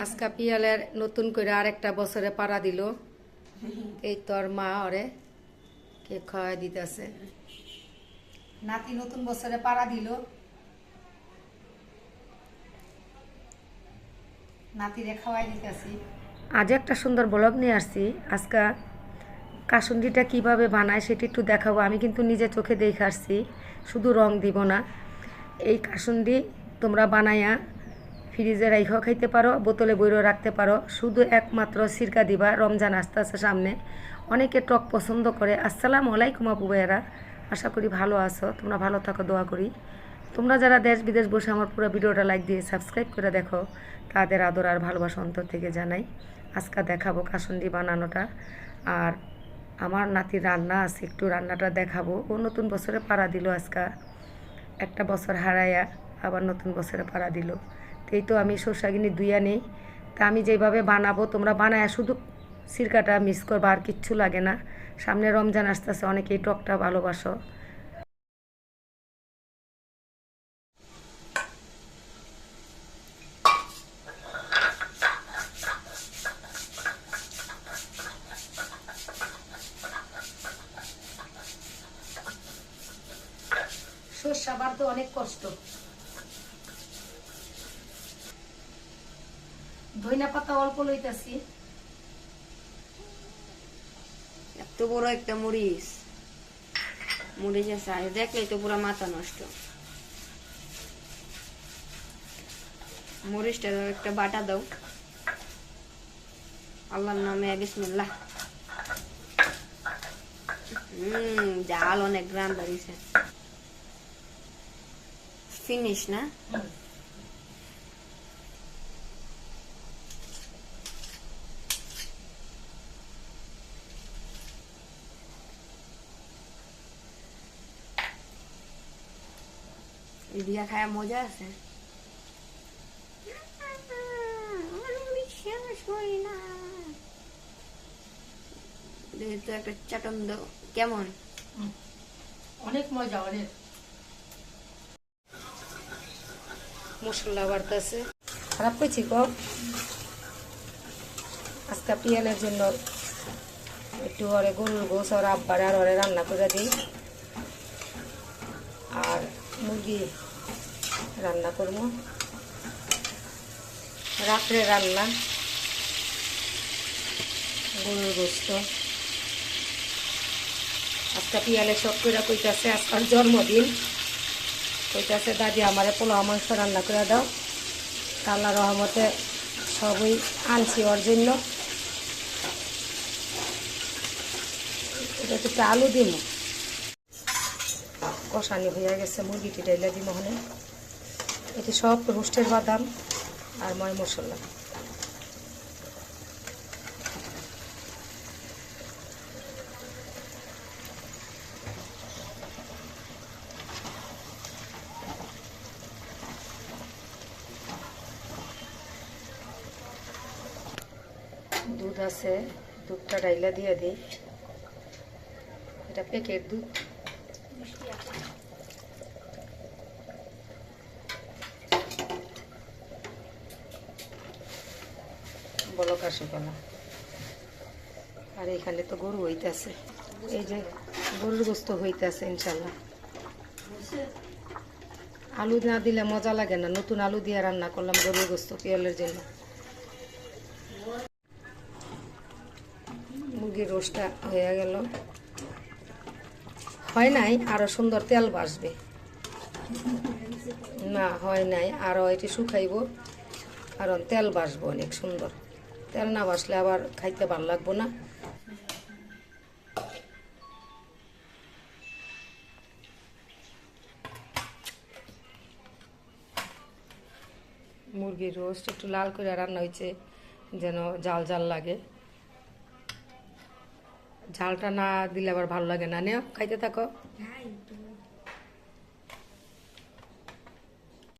আজকা পিয়ালের নতুন করে আরেকটা বছরে পাড়া দিল। এই তোর মা ওরে কে খাওয়াই দিতেছে। নাতি নতুন বছরে পাড়া দিল। নাতিরে খাওয়াই আজ একটা সুন্দর ব্লগ নিয়ে আসছি। আজকা কাসুন্দিটা কীভাবে বানায় সেটি একটু দেখাবো। আমি কিন্তু নিজে চোখে দেখে আসছি। শুধু রং দিব না। এই কাসুন্দি তোমরা বানাইয়া ফ্রিজে রাইখাও খাইতে পারো, বোতলে বইরও রাখতে পারো। শুধু একমাত্র সিরকা দিবা রমজান আসতে আসতে সামনে। অনেকে টক পছন্দ করে। আসসালাম আলাইকুম আপু ভাইয়েরা। আশা করি ভালো আছো। তোমরা ভালো থাকো, দোয়া করি। তোমরা যারা দেশ বিদেশ বসে আমার পুরো ভিডিওটা লাইক দিয়ে সাবস্ক্রাইব করে দেখো, তাদের আদর আর ভালোবাসা অন্তর থেকে জানাই। আজকে দেখাবো কাসুন্দি বানানোটা। আর আমার নাতির রান্না আছে, একটু রান্নাটা দেখাবো। ও নতুন বছরে পাড়া দিল আজকা। একটা বছর হারাইয়া আবার নতুন বছরে পাড়া দিল। এই তো আমি শস্যাগিনি দুইয়া নেই। তা আমি যেভাবে বানাবো, তোমরা বানায় শুধু সিরকাটা মিস করব, আর কিচ্ছু লাগে না। সামনে রমজান আসতে আসতেছে, অনেকেই টকটা ভালোবাসো। সর্ষা বাড়তে অনেক কষ্ট। ধইনা পাতা অল্প লইতাছি। এত বড় একটা মরিচ। মরিচের সাইজ দেখলেই তো পুরো মাথা নষ্ট। মরিচটা একটা বাটা দাও। আল্লাহর নামে বিসমিল্লাহ। হুম জাল অনেক গ্রাম বাড়িছে। ফিনিশ না? দিয়া খায় মজা আছে আমি বিশ্বাস করি না দেখি তো একটা চাটন কেমন অনেক মজা অনেক। মশলা বাড়তেছে। খারাপ হয়েছি গো। আজকে পিয়ালের জন্য একটু ওরে গরুর গোস আর আব্বার আর ওরে রান্না করে দিই। আর মুরগি রান্না করব। রাত্রে রান্না। গরুর গোস্ত। আজকে পিয়ালে সব করে কইতাছে, আজকাল জন্মদিন। কইতাছে, দাদি, আমারে পোলা মাংস রান্না করে দাও। আল্লাহ রহমতে সবই আনছি ওর জন্য। এটা একটু আলু দিম। কষানি হয়ে গেছে, মুরগিটি ডাইলা দিম ওখানে। এটি সব রোস্টের বাদাম আর ময় মশলা। দুধ আছে, দুধটা ডাইলা দিয়ে দিই। এটা প্যাকেট দুধ। বলো কাশিপালা আর এখানে তো গরু হইতেছে। এই যে গরুর গোস্ত হইতেছে ইনশাল্লাহ আলু না দিলে মজা লাগে না। নতুন আলু দিয়ে রান্না করলাম গরুর গোস্ত পিয়লের জন্য। মুরগির রোস্টটা হয়ে গেল। হয় নাই, আরও সুন্দর তেল বাসবে। না, হয় নাই, আরও এটি শুকাইব, কারণ তেল বাসবো অনেক সুন্দর। তেল না বাসলে আবার খাইতে ভালো লাগবো না। মুরগির রোস্ট একটু লাল করে রান্না হয়েছে যেন জাল জাল লাগে। ঝালটা না দিলে আবার ভালো লাগে না। নেও খাইতে থাকো।